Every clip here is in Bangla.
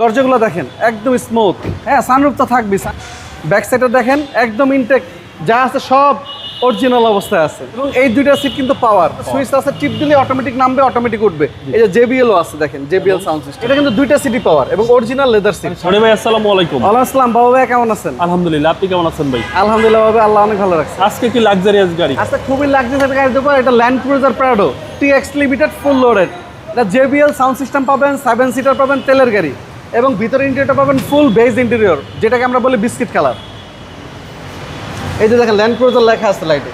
দরজাগুলো দেখেন একদম স্মুথ হ্যাঁ সানরুফ তো থাকবি ব্যাক সাইডে দেখেন একদম ইনটেক যা আছে সব অরিজিনাল অবস্থায় আছে। এবং এই দুইটা সিট কিন্তু পাওয়ার সুইচ আছে টিপ দিলে অটোমেটিক নামবে অটোমেটিক উঠবে। এই যে জেবিএলও আছে দেখেন জেবিএল সাউন্ড সিস্টেম এটা কিন্তু দুইটা সিটি পাওয়ার এবং অরিজিনাল লেদার সিট সনি ভাই আসসালামু আলাইকুম। ওয়ালাইকুম আসসালাম বাবা ভাই কেমন আছেন? আলহামদুলিল্লাহ আপনি কেমন আছেন ভাই? আলহামদুলিল্লাহ বাবু আল্লাহ অনেক ভালো রাখছে। আজকে কি লাক্সারিয়াস গাড়ি? আচ্ছা খুবই সেটা গাড়ি দেবো এটা Land Cruiser Prado T X limited full loaded এটা জেবিএল সাউন্ড সিস্টেম পাবেন সেভেন সিটার পাবেন তেলের গাড়ি। এবং ভিতরে ইন্টেরিয়রটা পাবেন ফুল বেজ ইন্টেরিয়র যেটাকে আমরা বলি বিস্কিট কালার এই যে দেখেন ল্যান্ড ক্রুজার লেখা আছে লাইটে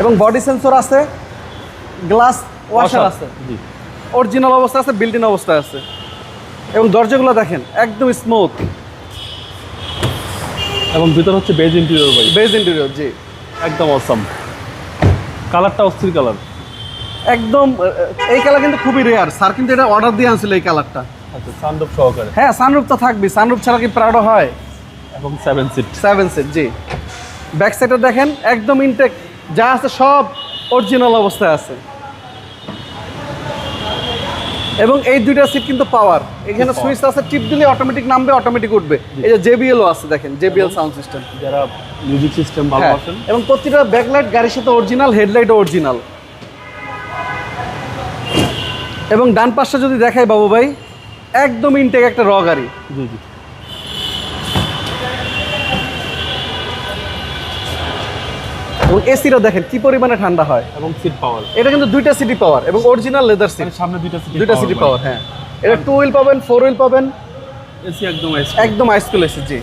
এবং বডি সেন্সর আছে গ্লাস ওয়াশার আছে। জি। অরিজিনাল অবস্থা আছে বিল্ডিং অবস্থায় আছে। এবং দরজাগুলো দেখেন একদম স্মুথ এবং ভিতর হচ্ছে বেজ ইন্টেরিয়র ভাই। বেজ ইন্টেরিয়র জি। একদম অসম কালারটা অস্থির কালার একদম এই কালার কিন্তু খুবই রেয়ার স্যার কিন্তু এটা অর্ডার দিয়ে আনছিল এই কালারটা আচ্ছা সানরুফ সহকারে? হ্যাঁ সানরুফ তো থাকবি সানরুফ ছাড়া কি প্রাডো হয়? এবং সেভেন সিট সেভেন সিট জি। ব্যাক সাইডে দেখেন একদম ইনটেক যা আছে সব অরিজিনাল অবস্থায় আছে। এবং এই দুইটা সিট কিন্তু পাওয়ার এখানে সুইচ আছে টিপ দিলে অটোমেটিক নামবে অটোমেটিক উঠবে। এই যে জেবিএলও আছে দেখেন জেবিএল সাউন্ড সিস্টেম যারা মিউজিক সিস্টেম ভালো এবং প্রতিটা ব্যাকলাইট গাড়ির সাথে অরিজিনাল হেডলাইটও অরিজিনাল এবং ডান পাশটা যদি দেখাই বাবু ভাই একদম ইনটেক একটা র গাড়ি। জি জি। এবং এসিটা দেখেন কি পরিমাণে ঠান্ডা হয়। এবং সিট পাওয়ার এটা কিন্তু দুইটা সিটি পাওয়ার এবং অরিজিনাল লেদার সিট সামনে দুইটা সিট দুইটা সিটি পাওয়ার হ্যাঁ। এটা টু হুইল পাবেন ফোর হুইল পাবেন। এসি একদম আইস একদম হাইস্কুল এসি জি।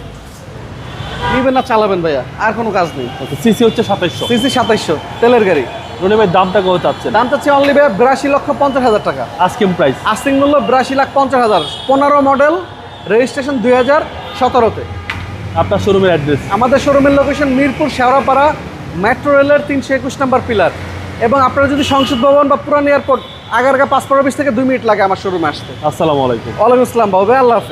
নিবেন না চালাবেন ভাইয়া আর কোনো কাজ নেই। সিসি হচ্ছে সাতাইশশো। সিসি সাতাইশশো তেলের গাড়ি। রনি ভাই দামটা কত চাচ্ছেন? দাম চাচ্ছে অনলি ভাই বিরাশি লক্ষ পঞ্চাশ হাজার টাকা। আজকিম প্রাইস আস্তিং মূল্য বিরাশি লাখ পঞ্চাশ হাজার। পনেরো মডেল রেজিস্ট্রেশন দুই হাজার সতেরোতে। আপনার শোরুমের অ্যাড্রেস আমাদের শোরুমের লোকেশন মিরপুর শেওড়াপাড়া মেট্রো রেলের তিনশো একুশ নাম্বার পিলার এবং আপনারা যদি সংসদ ভবন বা পুরান এয়ারপোর্ট আগারগা পাঁচপড়া অফিস থেকে দুই মিনিট লাগে আমার শোরুমে আসতে। আসসালামু আলাইকুম। ওয়ালাইকুম আসসালাম বাবু আল্লাহ হাফেজ।